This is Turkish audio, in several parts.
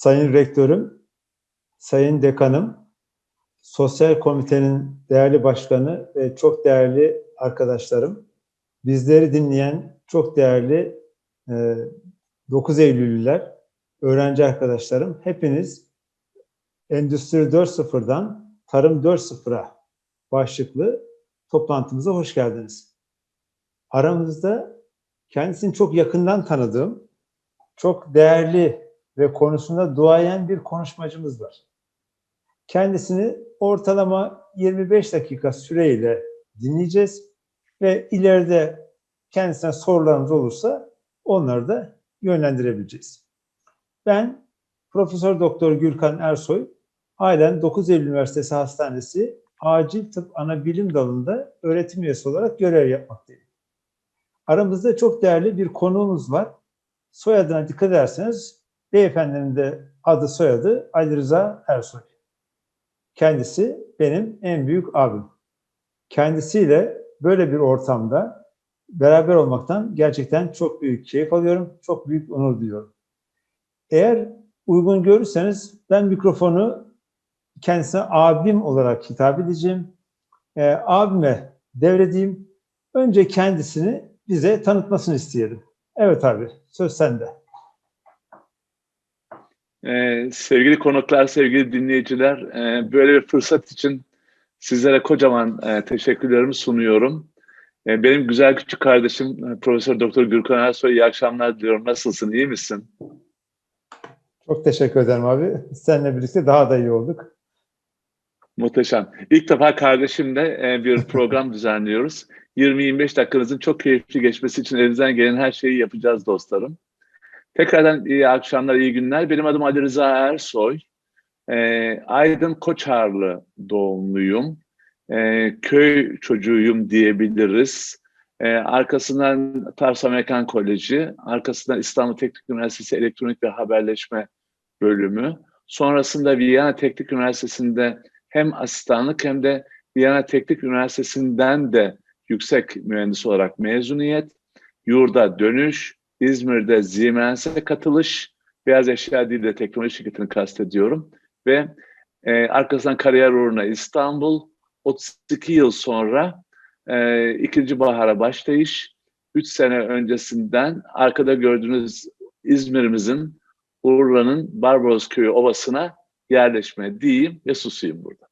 Sayın Rektörüm, Sayın Dekanım, Sosyal Komitenin değerli başkanı ve çok değerli arkadaşlarım, bizleri dinleyen çok değerli e, 9 Eylüllüler, öğrenci arkadaşlarım, hepiniz Endüstri 4.0'dan Tarım 4.0'a başlıklı toplantımıza hoş geldiniz. Aramızda kendisini çok yakından tanıdığım, çok değerli ve konusunda duayen bir konuşmacımız var. Kendisini ortalama 25 dakika süreyle dinleyeceğiz ve ileride kendisine sorularınız olursa onları da yönlendirebileceğiz. Ben Profesör Doktor Gürkan Ersoy, halen 9 Eylül Üniversitesi Hastanesi Acil Tıp Anabilim Dalı'nda öğretim üyesi olarak görev yapmaktayım. Aramızda çok değerli bir konuğumuz var. Soyadına dikkat ederseniz beyefendinin de adı soyadı Ali Rıza Ersoy. Kendisi benim en büyük abim. Kendisiyle böyle bir ortamda beraber olmaktan gerçekten çok büyük keyif alıyorum. Çok büyük onur duyuyorum. Eğer uygun görürseniz ben mikrofonu kendisine abim olarak hitap edeceğim. E, abime devredeyim. Önce kendisini bize tanıtmasını isteyelim. Evet abi, söz sende. Ee, sevgili konuklar, sevgili dinleyiciler, e, böyle bir fırsat için sizlere kocaman e, teşekkürlerimi sunuyorum. E, benim güzel küçük kardeşim e, Profesör Doktor Gürkan Ersoy, iyi akşamlar diliyorum. Nasılsın, iyi misin? Çok teşekkür ederim abi. Seninle birlikte daha da iyi olduk. Muhteşem. İlk defa kardeşimle e, bir program düzenliyoruz. 20-25 dakikanızın çok keyifli geçmesi için elimizden gelen her şeyi yapacağız dostlarım. Tekrardan iyi akşamlar, iyi günler. Benim adım Ali Rıza Ersoy. E, Aydın Koçarlı doğumluyum. E, köy çocuğuyum diyebiliriz. E, arkasından Tars Amerikan Koleji, arkasından İstanbul Teknik Üniversitesi Elektronik ve Haberleşme bölümü. Sonrasında Viyana Teknik Üniversitesi'nde hem asistanlık hem de Viyana Teknik Üniversitesi'nden de yüksek mühendis olarak mezuniyet, yurda dönüş, İzmir'de Siemens'e katılış, beyaz eşya değil de teknoloji şirketini kastediyorum ve e, arkasından kariyer uğruna İstanbul, 32 yıl sonra e, ikinci bahara başlayış, 3 sene öncesinden arkada gördüğünüz İzmir'imizin, Urla'nın Barbaros Köyü Ovası'na yerleşme diyeyim ve susayım burada.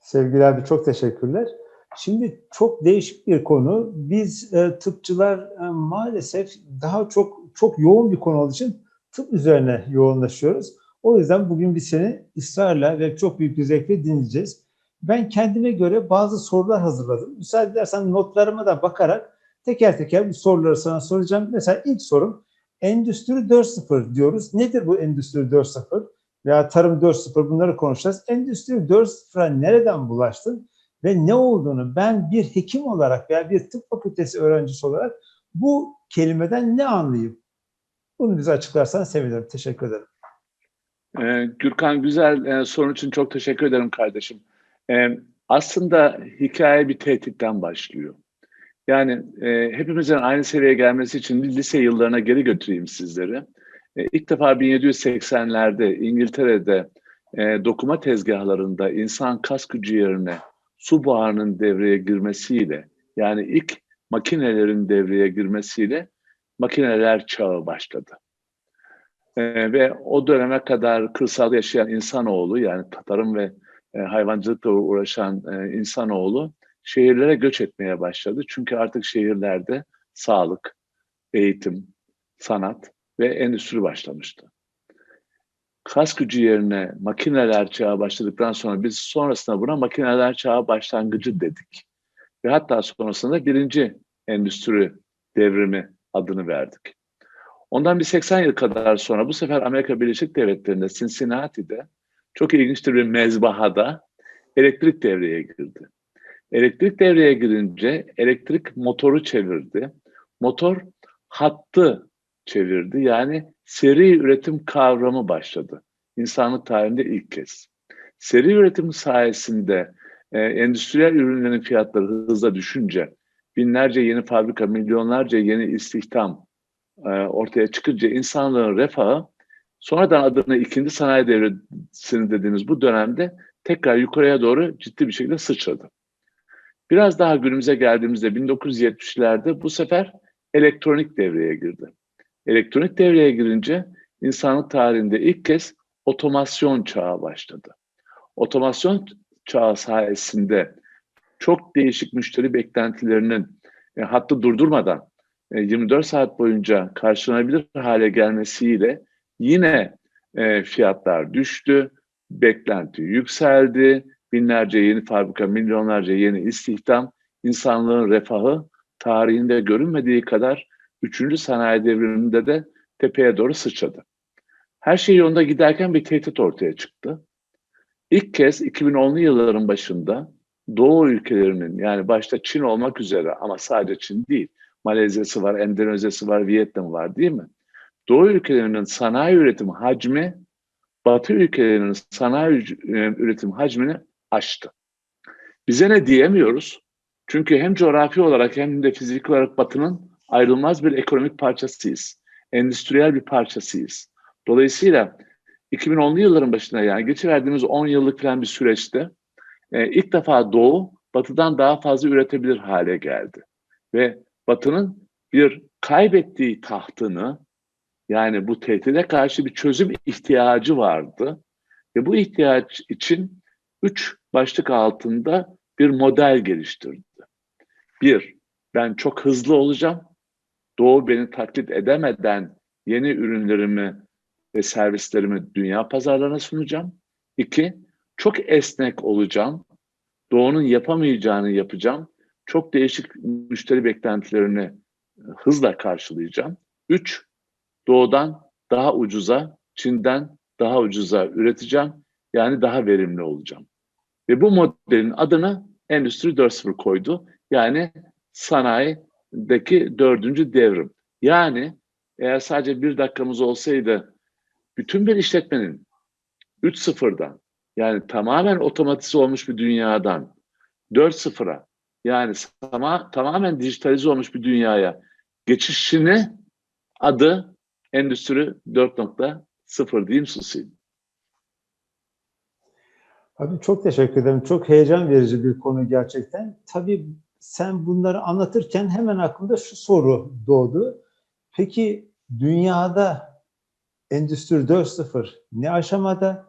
Sevgili abi çok teşekkürler. Şimdi çok değişik bir konu. Biz e, tıpçılar e, maalesef daha çok çok yoğun bir konu olduğu için tıp üzerine yoğunlaşıyoruz. O yüzden bugün biz seni ısrarla ve çok büyük bir zevkle dinleyeceğiz. Ben kendime göre bazı sorular hazırladım. Müsaade edersen notlarıma da bakarak teker teker bu soruları sana soracağım. Mesela ilk sorum Endüstri 4.0 diyoruz. Nedir bu Endüstri 4.0? Veya Tarım 4.0 bunları konuşacağız. Endüstri 4.0'a nereden bulaştın? Ve ne olduğunu ben bir hekim olarak veya bir tıp fakültesi öğrencisi olarak bu kelimeden ne anlayayım? Bunu bize açıklarsan sevinirim. Teşekkür ederim. Ee, Gürkan güzel e, sorun için çok teşekkür ederim kardeşim. Ee, aslında hikaye bir tehditten başlıyor. Yani e, hepimizin aynı seviyeye gelmesi için lise yıllarına geri götüreyim sizleri. E, ilk defa 1780'lerde İngiltere'de e, dokuma tezgahlarında insan kas gücü su buharının devreye girmesiyle yani ilk makinelerin devreye girmesiyle makineler çağı başladı. Ee, ve o döneme kadar kırsal yaşayan insanoğlu yani tarım ve e, hayvancılıkla uğraşan e, insanoğlu şehirlere göç etmeye başladı. Çünkü artık şehirlerde sağlık, eğitim, sanat ve endüstri başlamıştı kas gücü yerine makineler çağı başladıktan sonra biz sonrasında buna makineler çağı başlangıcı dedik. Ve hatta sonrasında birinci endüstri devrimi adını verdik. Ondan bir 80 yıl kadar sonra bu sefer Amerika Birleşik Devletleri'nde Cincinnati'de çok ilginçtir bir mezbahada elektrik devreye girdi. Elektrik devreye girince elektrik motoru çevirdi. Motor hattı çevirdi. Yani seri üretim kavramı başladı. İnsanlık tarihinde ilk kez. Seri üretim sayesinde e, endüstriyel ürünlerin fiyatları hızla düşünce, binlerce yeni fabrika, milyonlarca yeni istihdam e, ortaya çıkınca insanların refahı Sonradan adına ikinci sanayi devresinin dediğimiz bu dönemde tekrar yukarıya doğru ciddi bir şekilde sıçradı. Biraz daha günümüze geldiğimizde 1970'lerde bu sefer elektronik devreye girdi. Elektronik devreye girince insanlık tarihinde ilk kez otomasyon çağı başladı. Otomasyon çağı sayesinde çok değişik müşteri beklentilerinin e, hattı durdurmadan e, 24 saat boyunca karşılanabilir hale gelmesiyle yine e, fiyatlar düştü, beklenti yükseldi, binlerce yeni fabrika, milyonlarca yeni istihdam, insanlığın refahı tarihinde görünmediği kadar 3. sanayi devriminde de tepeye doğru sıçradı. Her şey yolunda giderken bir tehdit ortaya çıktı. İlk kez 2010'lu yılların başında Doğu ülkelerinin yani başta Çin olmak üzere ama sadece Çin değil, Malezya'sı var, Endonezya'sı var, Vietnam var değil mi? Doğu ülkelerinin sanayi üretim hacmi Batı ülkelerinin sanayi üretim hacmini aştı. Bize ne diyemiyoruz? Çünkü hem coğrafi olarak hem de fiziki olarak Batı'nın ayrılmaz bir ekonomik parçasıyız. Endüstriyel bir parçasıyız. Dolayısıyla 2010'lu yılların başında yani geçiverdiğimiz 10 yıllık falan bir süreçte e, ilk defa Doğu Batı'dan daha fazla üretebilir hale geldi. Ve Batı'nın bir kaybettiği tahtını yani bu tehdide karşı bir çözüm ihtiyacı vardı. Ve bu ihtiyaç için üç başlık altında bir model geliştirdi. Bir, ben çok hızlı olacağım. Doğu beni taklit edemeden yeni ürünlerimi ve servislerimi dünya pazarlarına sunacağım. İki, çok esnek olacağım. Doğu'nun yapamayacağını yapacağım. Çok değişik müşteri beklentilerini hızla karşılayacağım. Üç, Doğu'dan daha ucuza, Çin'den daha ucuza üreteceğim. Yani daha verimli olacağım. Ve bu modelin adını Endüstri 4.0 koydu. Yani sanayideki dördüncü devrim. Yani eğer sadece bir dakikamız olsaydı bütün bir işletmenin 3.0'dan yani tamamen otomatize olmuş bir dünyadan 4.0'a yani tama, tamamen dijitalize olmuş bir dünyaya geçişini adı Endüstri 4.0 diyeyim susayım. Abi çok teşekkür ederim. Çok heyecan verici bir konu gerçekten. Tabii sen bunları anlatırken hemen aklımda şu soru doğdu. Peki dünyada Endüstri 4.0 ne aşamada?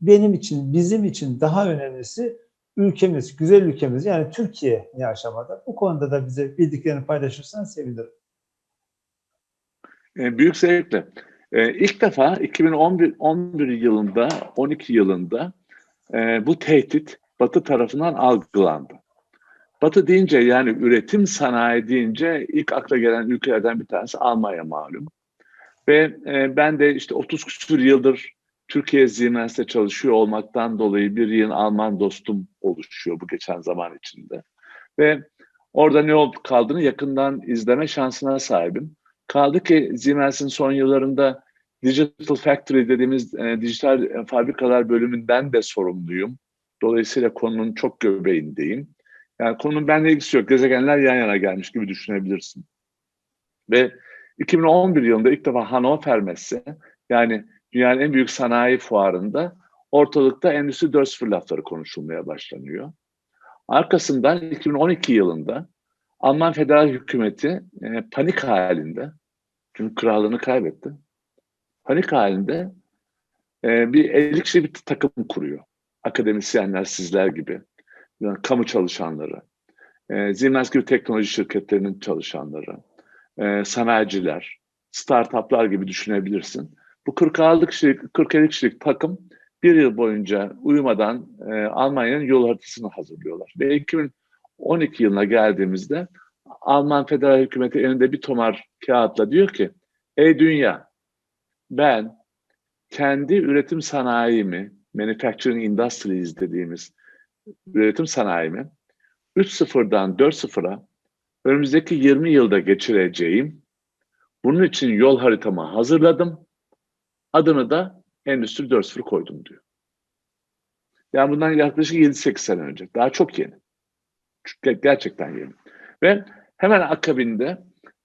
Benim için, bizim için daha önemlisi ülkemiz, güzel ülkemiz yani Türkiye ne aşamada? Bu konuda da bize bildiklerini paylaşırsan sevinirim. E, büyük zevkle. E, ilk defa 2011 11 yılında, 12 yılında e, bu tehdit Batı tarafından algılandı. Batı deyince yani üretim sanayi deyince ilk akla gelen ülkelerden bir tanesi Almanya malum. Ve e, ben de işte 30 küsur yıldır Türkiye Siemens'te çalışıyor olmaktan dolayı bir yıl Alman dostum oluşuyor bu geçen zaman içinde. Ve orada ne oldu kaldığını yakından izleme şansına sahibim. Kaldı ki Siemens'in son yıllarında Digital Factory dediğimiz e, dijital e, fabrikalar bölümünden de sorumluyum. Dolayısıyla konunun çok göbeğindeyim. Yani konunun benimle ilgisi yok. Gezegenler yan yana gelmiş gibi düşünebilirsin. Ve 2011 yılında ilk defa Hannover Messe yani dünyanın en büyük sanayi fuarında ortalıkta Endüstri 4.0 lafları konuşulmaya başlanıyor. Arkasından 2012 yılında Alman federal hükümeti e, panik halinde, çünkü krallığını kaybetti, panik halinde e, bir ellikçi bir takım kuruyor. Akademisyenler sizler gibi, yani kamu çalışanları, e, Siemens teknoloji şirketlerinin çalışanları, e, sanayiciler, startuplar gibi düşünebilirsin. Bu 40 kişilik, 40 kişilik takım bir yıl boyunca uyumadan e, Almanya'nın yol haritasını hazırlıyorlar. Ve 2012 yılına geldiğimizde Alman federal hükümeti elinde bir tomar kağıtla diyor ki Ey dünya ben kendi üretim sanayimi manufacturing industries dediğimiz üretim sanayimi 3.0'dan 4.0'a önümüzdeki 20 yılda geçireceğim. Bunun için yol haritamı hazırladım. Adını da Endüstri 4.0 koydum diyor. Yani bundan yaklaşık 7-8 sene önce. Daha çok yeni. Gerçekten yeni. Ve hemen akabinde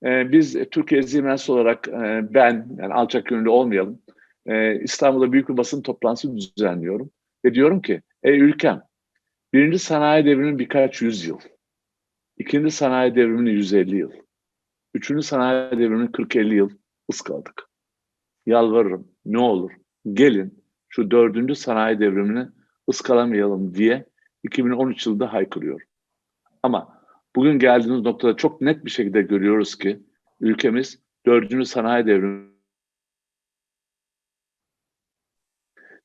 e, biz Türkiye Siemens olarak e, ben, yani alçak gönüllü olmayalım, e, İstanbul'da büyük bir basın toplantısı düzenliyorum. Ve diyorum ki, ey ülkem, birinci sanayi devriminin birkaç yüzyıl, ikinci sanayi devriminin 150 yıl, üçüncü sanayi devriminin 40-50 yıl ıskaladık. Yalvarırım, ne olur gelin şu dördüncü sanayi devrimini ıskalamayalım diye 2013 yılında haykırıyor. Ama bugün geldiğimiz noktada çok net bir şekilde görüyoruz ki ülkemiz dördüncü sanayi devrimi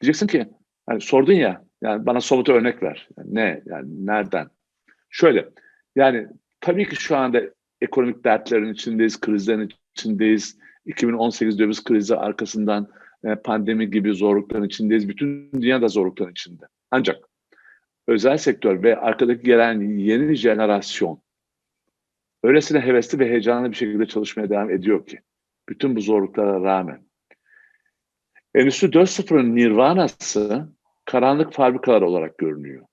Diyeceksin ki hani sordun ya yani bana somut örnek ver. Yani ne yani nereden? Şöyle yani tabii ki şu anda ekonomik dertlerin içindeyiz, krizlerin içindeyiz. 2018 döviz krizi arkasından e, pandemi gibi zorlukların içindeyiz. Bütün dünya da zorlukların içinde. Ancak özel sektör ve arkadaki gelen yeni jenerasyon öylesine hevesli ve heyecanlı bir şekilde çalışmaya devam ediyor ki bütün bu zorluklara rağmen Endüstri 4.0'ın nirvanası karanlık fabrikalar olarak görünüyor.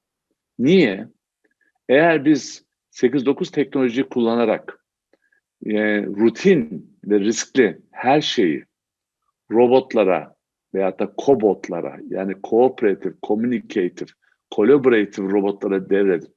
Niye? Eğer biz 8-9 teknolojiyi kullanarak e, rutin ve riskli her şeyi robotlara veyahut da kobotlara yani cooperative, communicative, collaborative robotlara devredip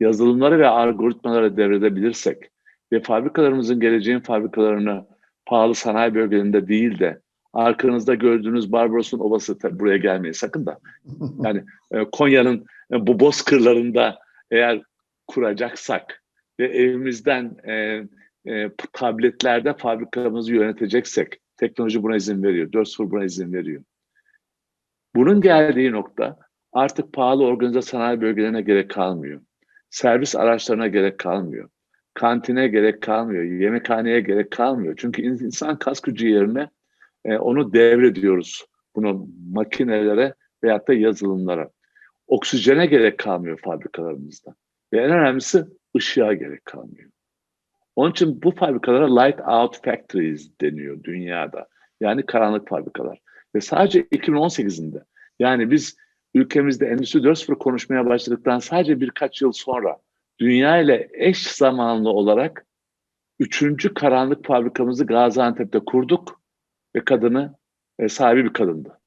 yazılımları ve algoritmalara devredebilirsek ve fabrikalarımızın geleceğin fabrikalarını pahalı sanayi bölgelerinde değil de arkanızda gördüğünüz Barbaros'un obası tabii buraya gelmeyin sakın da. Yani e, Konya'nın e, bu bozkırlarında eğer kuracaksak ve evimizden e, e, tabletlerde fabrikamızı yöneteceksek teknoloji buna izin veriyor. 4.0 buna izin veriyor. Bunun geldiği nokta artık pahalı organize sanayi bölgelerine gerek kalmıyor. Servis araçlarına gerek kalmıyor. Kantine gerek kalmıyor. Yemekhaneye gerek kalmıyor. Çünkü insan kas gücü yerine e, onu devrediyoruz. Bunu makinelere veyahut da yazılımlara. Oksijene gerek kalmıyor fabrikalarımızda. Ve en önemlisi ışığa gerek kalmıyor. Onun için bu fabrikalara light out factories deniyor dünyada. Yani karanlık fabrikalar. Ve sadece 2018'inde yani biz ülkemizde Endüstri 4.0 konuşmaya başladıktan sadece birkaç yıl sonra dünya ile eş zamanlı olarak üçüncü karanlık fabrikamızı Gaziantep'te kurduk ve kadını e, sahibi bir kadındı.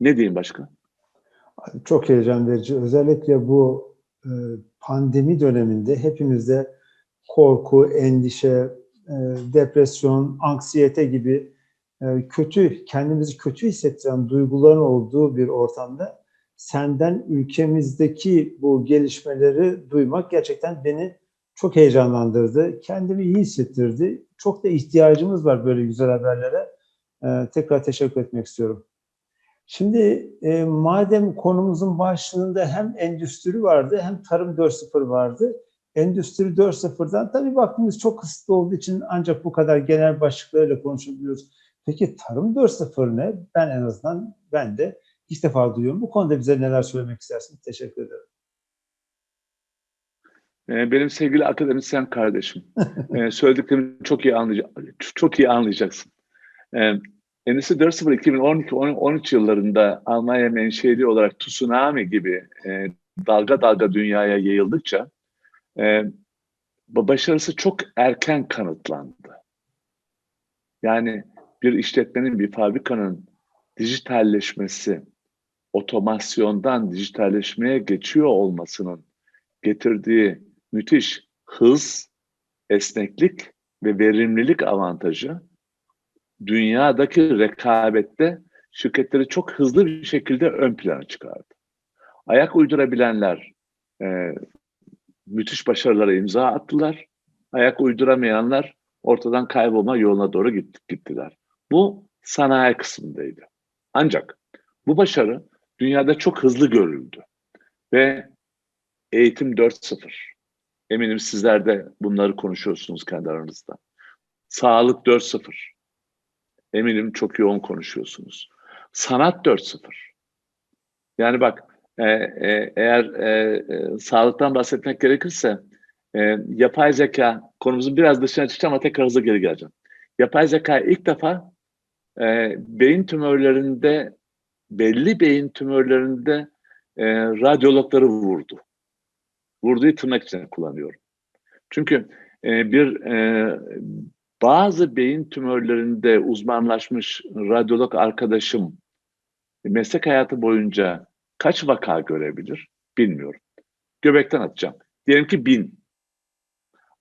Ne diyeyim başka? Çok heyecan verici. Özellikle bu e, pandemi döneminde hepimizde korku, endişe, e, depresyon, anksiyete gibi e, kötü, kendimizi kötü hissettiren duyguların olduğu bir ortamda senden ülkemizdeki bu gelişmeleri duymak gerçekten beni çok heyecanlandırdı. Kendimi iyi hissettirdi. Çok da ihtiyacımız var böyle güzel haberlere. Ee, tekrar teşekkür etmek istiyorum. Şimdi e, madem konumuzun başlığında hem endüstri vardı hem tarım 4.0 vardı. Endüstri 4.0'dan tabii vaktimiz çok kısıtlı olduğu için ancak bu kadar genel başlıklarla konuşabiliyoruz. Peki tarım 4.0 ne? Ben en azından ben de ilk defa duyuyorum. Bu konuda bize neler söylemek istersiniz? Teşekkür ederim. Ee, benim sevgili akademisyen kardeşim. ee, söylediklerimi çok iyi anlayacak, çok iyi anlayacaksın. Endüstri 4.0 2012-13 yıllarında Almanya menşeli olarak tsunami gibi e, dalga dalga dünyaya yayıldıkça e, başarısı çok erken kanıtlandı. Yani bir işletmenin, bir fabrikanın dijitalleşmesi, otomasyondan dijitalleşmeye geçiyor olmasının getirdiği müthiş hız, esneklik ve verimlilik avantajı dünyadaki rekabette şirketleri çok hızlı bir şekilde ön plana çıkardı. Ayak uydurabilenler e, müthiş başarılara imza attılar. Ayak uyduramayanlar ortadan kaybolma yoluna doğru gittiler. Bu sanayi kısmındaydı. Ancak bu başarı dünyada çok hızlı görüldü. Ve eğitim 4.0. Eminim sizler de bunları konuşuyorsunuz kendi aranızda. Sağlık 4.0. Eminim çok yoğun konuşuyorsunuz. Sanat 4.0. Yani bak e, e, eğer e, e, sağlıktan bahsetmek gerekirse e, yapay zeka konumuzun biraz dışına çıkacağım ama tekrar hızlı geri geleceğim. Yapay zeka ilk defa e, beyin tümörlerinde belli beyin tümörlerinde e, radyologları vurdu. Vurduğu tırnak içine kullanıyorum. Çünkü e, bir e, bazı beyin tümörlerinde uzmanlaşmış radyolog arkadaşım meslek hayatı boyunca kaç vaka görebilir bilmiyorum. Göbekten atacağım. Diyelim ki bin.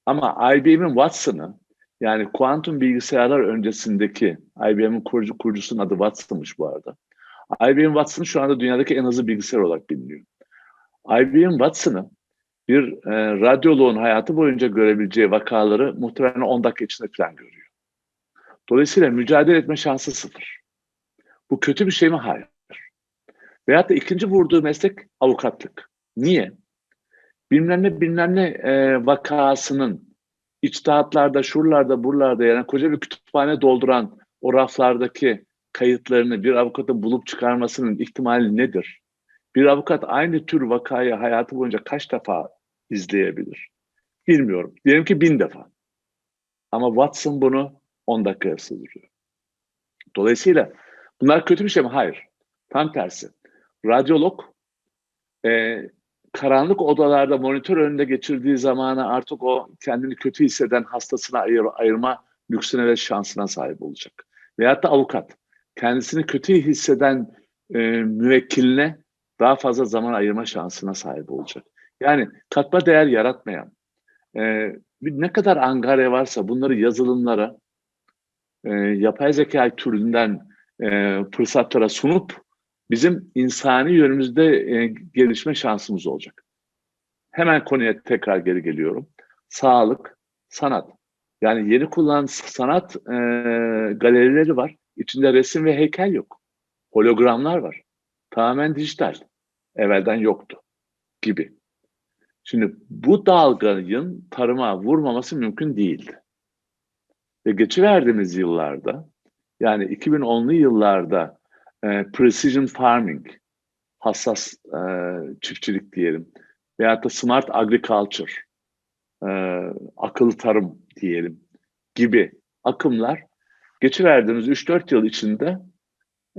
Ama IBM'in Watson'ı yani kuantum bilgisayarlar öncesindeki IBM'in kurucu, kurucusunun adı Watson'mış bu arada. IBM Watson şu anda dünyadaki en hızlı bilgisayar olarak biliniyor. IBM Watson'ı bir e, radyoloğun hayatı boyunca görebileceği vakaları muhtemelen 10 dakika içinde falan görüyor. Dolayısıyla mücadele etme şansı sıfır. Bu kötü bir şey mi? Hayır. Veyahut da ikinci vurduğu meslek avukatlık. Niye? Bilmem ne bilmem ne e, vakasının içtihatlarda, şuralarda, buralarda yani koca bir kütüphane dolduran o raflardaki kayıtlarını bir avukatın bulup çıkarmasının ihtimali nedir? Bir avukat aynı tür vakayı hayatı boyunca kaç defa izleyebilir? Bilmiyorum. Diyelim ki bin defa. Ama Watson bunu 10 dakikaya sığdırıyor. Dolayısıyla bunlar kötü bir şey mi? Hayır. Tam tersi. Radyolog e, karanlık odalarda monitör önünde geçirdiği zamanı artık o kendini kötü hisseden hastasına ayır, ayırma lüksüne ve şansına sahip olacak. Veyahut da avukat kendisini kötü hisseden e, müvekkiline daha fazla zaman ayırma şansına sahip olacak. Yani katma değer yaratmayan, e, ne kadar angarya varsa bunları yazılımlara, e, yapay zeka türünden e, fırsatlara sunup bizim insani yönümüzde e, gelişme şansımız olacak. Hemen konuya tekrar geri geliyorum. Sağlık, sanat. Yani yeni kullanılan sanat e, galerileri var. İçinde resim ve heykel yok. Hologramlar var. Tamamen dijital. Evvelden yoktu gibi. Şimdi bu dalganın tarıma vurmaması mümkün değildi. Ve geçiverdiğimiz yıllarda yani 2010'lu yıllarda e, precision farming, hassas e, çiftçilik diyelim veyahut da smart agriculture, e, akıllı tarım diyelim gibi akımlar geçiverdiğimiz 3-4 yıl içinde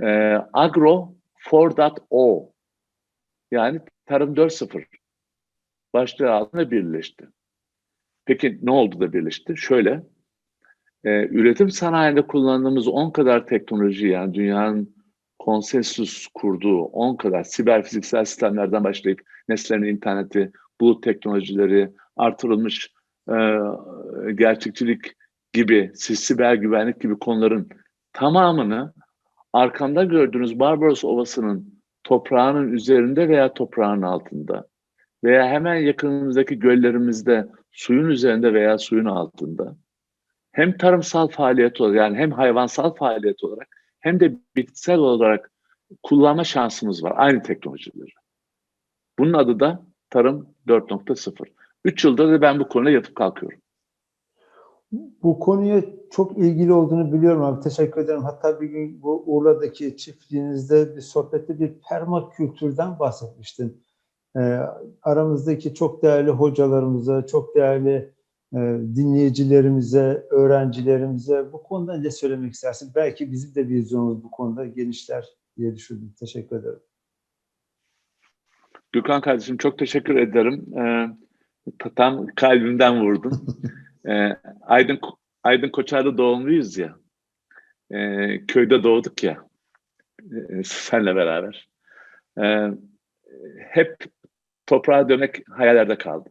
e, agro 4.0 yani tarım 4.0 başlığı altında birleşti. Peki ne oldu da birleşti? Şöyle, e, üretim sanayinde kullandığımız 10 kadar teknoloji yani dünyanın konsensüs kurduğu 10 kadar siber fiziksel sistemlerden başlayıp nesnelerin interneti, bulut teknolojileri, artırılmış e, gerçekçilik gibi, siber güvenlik gibi konuların tamamını arkamda gördüğünüz Barbaros Ovası'nın toprağının üzerinde veya toprağın altında veya hemen yakınımızdaki göllerimizde suyun üzerinde veya suyun altında hem tarımsal faaliyet olarak yani hem hayvansal faaliyet olarak hem de bitkisel olarak kullanma şansımız var. Aynı teknolojileri. Bunun adı da Tarım 4.0. 3 yıldır da ben bu konuda yatıp kalkıyorum. Bu konuya çok ilgili olduğunu biliyorum abi. Teşekkür ederim. Hatta bir gün bu Urla'daki çiftliğinizde bir sohbette bir permakültürden bahsetmiştin. Ee, aramızdaki çok değerli hocalarımıza, çok değerli e, dinleyicilerimize, öğrencilerimize bu konuda ne söylemek istersin? Belki bizim de vizyonumuz bu konuda genişler diye düşündüm. Teşekkür ederim. Gökhan kardeşim çok teşekkür ederim. Ee, tam kalbimden vurdun. ee, Aydın Aydın Koçar'da doğumluyuz ya. Ee, köyde doğduk ya. Ee, senle beraber. Ee, hep toprağa dönmek hayallerde kaldı.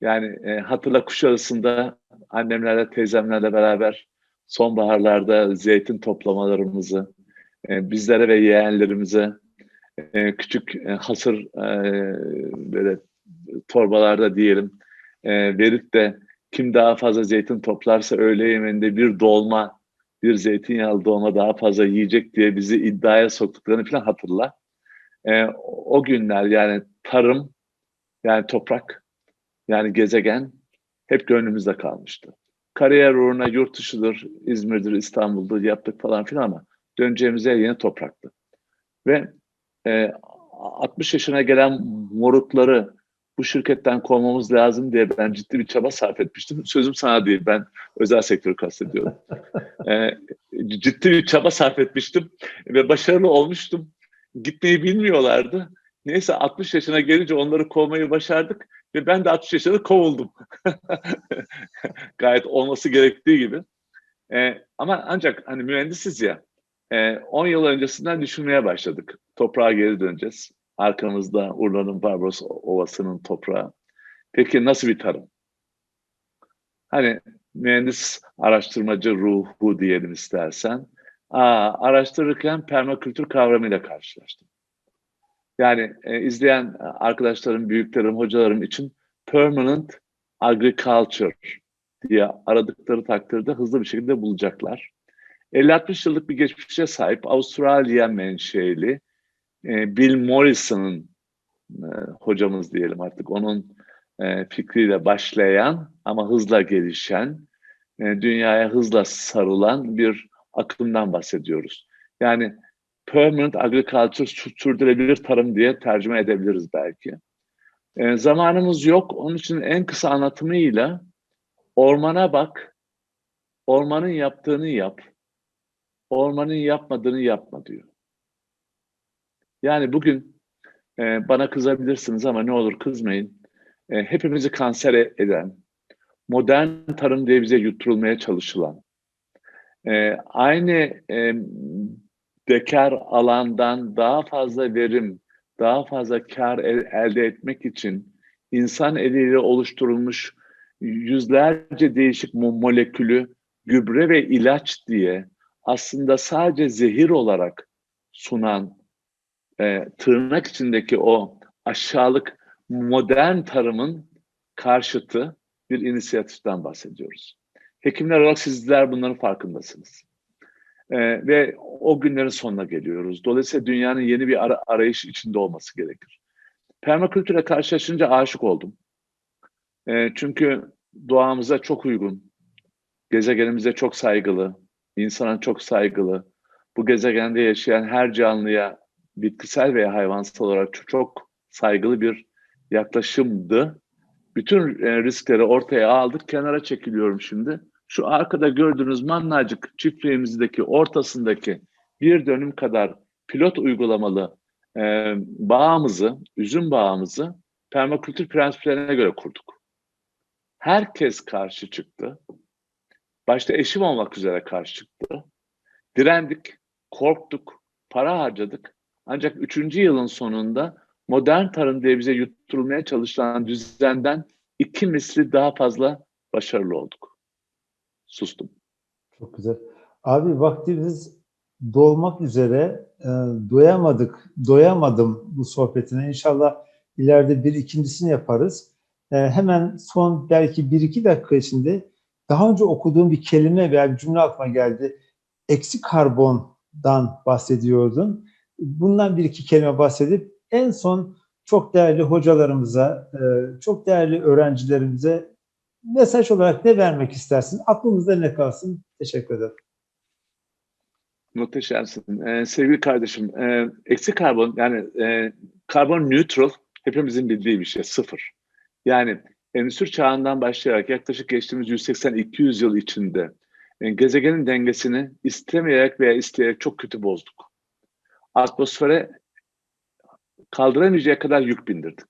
Yani e, hatırla kuş arasında annemlerle, teyzemlerle beraber sonbaharlarda zeytin toplamalarımızı e, bizlere ve yeğenlerimize e, küçük e, hasır e, böyle torbalarda diyelim e, verip de kim daha fazla zeytin toplarsa öğle yemeğinde bir dolma, bir zeytinyağlı dolma daha fazla yiyecek diye bizi iddiaya soktuklarını falan hatırla. E, o günler yani tarım, yani toprak, yani gezegen hep gönlümüzde kalmıştı. Kariyer uğruna yurt dışıdır, İzmir'dir, İstanbul'dur yaptık falan filan ama döneceğimiz yer yine topraktı. Ve e, 60 yaşına gelen morukları bu şirketten kovmamız lazım diye ben ciddi bir çaba sarf etmiştim. Sözüm sana değil, ben özel sektörü kastediyorum. e, ciddi bir çaba sarf etmiştim ve başarılı olmuştum. Gitmeyi bilmiyorlardı. Neyse 60 yaşına gelince onları kovmayı başardık ve ben de 60 yaşında kovuldum. Gayet olması gerektiği gibi. E, ama ancak hani mühendisiz ya, e, 10 yıl öncesinden düşünmeye başladık. Toprağa geri döneceğiz. Arkamızda Urla'nın Barbaros Ovası'nın toprağı. Peki nasıl bir tarım? Hani mühendis araştırmacı ruhu diyelim istersen. Aa, araştırırken permakültür kavramıyla karşılaştım. Yani e, izleyen arkadaşlarım, büyüklerim, hocalarım için permanent agriculture diye aradıkları takdirde hızlı bir şekilde bulacaklar. 50-60 yıllık bir geçmişe sahip Avustralya menşeli e, Bill Morrison'ın e, hocamız diyelim artık onun e, fikriyle başlayan ama hızla gelişen, e, dünyaya hızla sarılan bir akımdan bahsediyoruz. Yani permanent agriculture sürdürülebilir tarım diye tercüme edebiliriz belki. E, zamanımız yok. Onun için en kısa anlatımıyla ormana bak, ormanın yaptığını yap, ormanın yapmadığını yapma diyor. Yani bugün e, bana kızabilirsiniz ama ne olur kızmayın. E, hepimizi kanser eden, modern tarım diye bize yutturulmaya çalışılan, e, aynı e, dekar alandan daha fazla verim, daha fazla kar el, elde etmek için insan eliyle oluşturulmuş yüzlerce değişik molekülü gübre ve ilaç diye aslında sadece zehir olarak sunan e, tırnak içindeki o aşağılık modern tarımın karşıtı bir inisiyatiften bahsediyoruz. Hekimler olarak sizler bunların farkındasınız. Ee, ve o günlerin sonuna geliyoruz. Dolayısıyla dünyanın yeni bir ar- arayış içinde olması gerekir. Permakültüre karşılaşınca aşık oldum. Ee, çünkü doğamıza çok uygun, gezegenimize çok saygılı, insana çok saygılı, bu gezegende yaşayan her canlıya bitkisel veya hayvansal olarak çok, çok saygılı bir yaklaşımdı. Bütün e, riskleri ortaya aldık, kenara çekiliyorum şimdi. Şu arkada gördüğünüz mannacık çiftliğimizdeki ortasındaki bir dönüm kadar pilot uygulamalı e, bağımızı, üzüm bağımızı permakültür prensiplerine göre kurduk. Herkes karşı çıktı. Başta eşim olmak üzere karşı çıktı. Direndik, korktuk, para harcadık. Ancak üçüncü yılın sonunda modern tarım diye bize yutturulmaya çalışılan düzenden iki misli daha fazla başarılı olduk. Sustum. Çok güzel. Abi vaktimiz dolmak üzere e, doyamadık, doyamadım bu sohbetine. İnşallah ileride bir ikincisini yaparız. E, hemen son belki bir iki dakika içinde daha önce okuduğum bir kelime veya bir cümle aklıma geldi. Eksi karbondan bahsediyordun. Bundan bir iki kelime bahsedip en son çok değerli hocalarımıza, e, çok değerli öğrencilerimize mesaj olarak ne vermek istersin? Aklımızda ne kalsın? Teşekkür ederim. Muhteşemsin. Ee, sevgili kardeşim, e, eksi karbon yani e, karbon neutral hepimizin bildiği bir şey, sıfır. Yani endüstri çağından başlayarak yaklaşık geçtiğimiz 180-200 yıl içinde e, gezegenin dengesini istemeyerek veya isteyerek çok kötü bozduk. Atmosfere kaldıramayacak kadar yük bindirdik.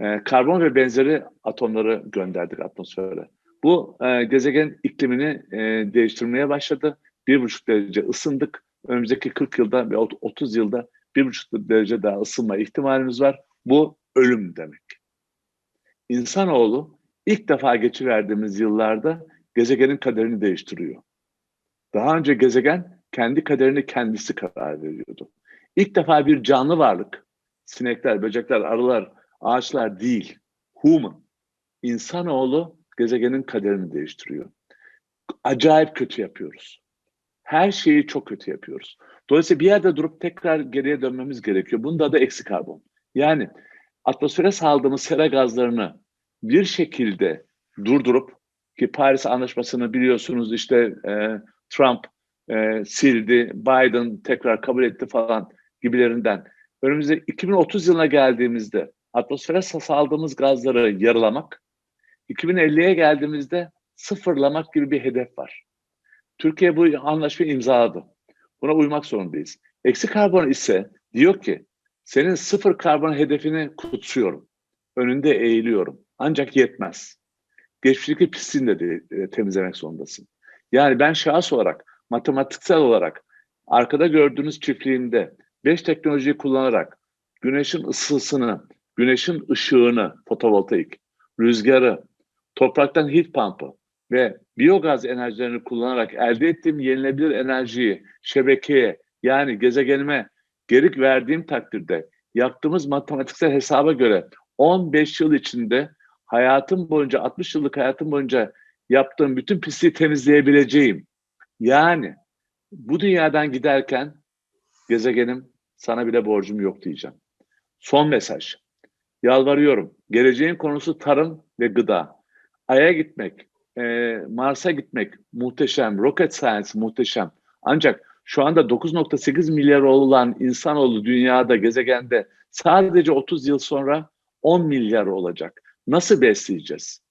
E, karbon ve benzeri atomları gönderdik atmosfere. Bu e, gezegen iklimini e, değiştirmeye başladı. Bir buçuk derece ısındık. Önümüzdeki 40 yılda ve 30 yılda bir buçuk derece daha ısınma ihtimalimiz var. Bu ölüm demek. İnsanoğlu ilk defa geçiverdiğimiz yıllarda gezegenin kaderini değiştiriyor. Daha önce gezegen kendi kaderini kendisi karar veriyordu. İlk defa bir canlı varlık, sinekler, böcekler, arılar, ağaçlar değil, human, insanoğlu gezegenin kaderini değiştiriyor. Acayip kötü yapıyoruz. Her şeyi çok kötü yapıyoruz. Dolayısıyla bir yerde durup tekrar geriye dönmemiz gerekiyor. Bunda da eksi karbon. Yani atmosfere saldığımız sera gazlarını bir şekilde durdurup ki Paris Anlaşması'nı biliyorsunuz işte e, Trump e, sildi, Biden tekrar kabul etti falan gibilerinden. Önümüzde 2030 yılına geldiğimizde atmosfere saldığımız gazları yarılamak, 2050'ye geldiğimizde sıfırlamak gibi bir hedef var. Türkiye bu anlaşmayı imzaladı. Buna uymak zorundayız. Eksi karbon ise diyor ki senin sıfır karbon hedefini kutsuyorum. Önünde eğiliyorum. Ancak yetmez. Geçmişteki pisliğini de, de temizlemek zorundasın. Yani ben şahıs olarak, matematiksel olarak arkada gördüğünüz çiftliğimde 5 teknolojiyi kullanarak güneşin ısısını, güneşin ışığını, fotovoltaik, rüzgarı, topraktan heat pump'ı ve biyogaz enerjilerini kullanarak elde ettiğim yenilebilir enerjiyi şebekeye yani gezegenime geri verdiğim takdirde yaptığımız matematiksel hesaba göre 15 yıl içinde hayatım boyunca 60 yıllık hayatım boyunca yaptığım bütün pisliği temizleyebileceğim. Yani bu dünyadan giderken gezegenim sana bile borcum yok diyeceğim. Son mesaj. Yalvarıyorum. Geleceğin konusu tarım ve gıda. Ay'a gitmek, e, Mars'a gitmek muhteşem. Rocket science muhteşem. Ancak şu anda 9.8 milyar olan insanoğlu dünyada, gezegende sadece 30 yıl sonra 10 milyar olacak. Nasıl besleyeceğiz?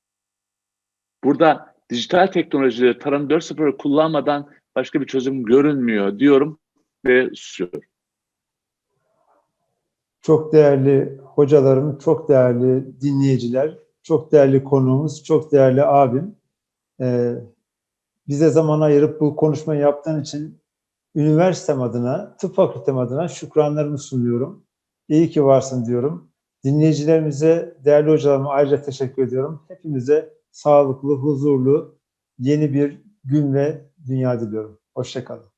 Burada dijital teknolojileri tarım 4.0 kullanmadan başka bir çözüm görünmüyor diyorum ve susuyorum. Çok değerli hocalarım, çok değerli dinleyiciler, çok değerli konuğumuz, çok değerli abim. Ee, bize zaman ayırıp bu konuşmayı yaptığın için üniversitem adına, tıp fakültem adına şükranlarımı sunuyorum. İyi ki varsın diyorum. Dinleyicilerimize, değerli hocalarıma ayrıca teşekkür ediyorum. Hepimize sağlıklı, huzurlu, yeni bir gün ve dünya diliyorum. Hoşçakalın.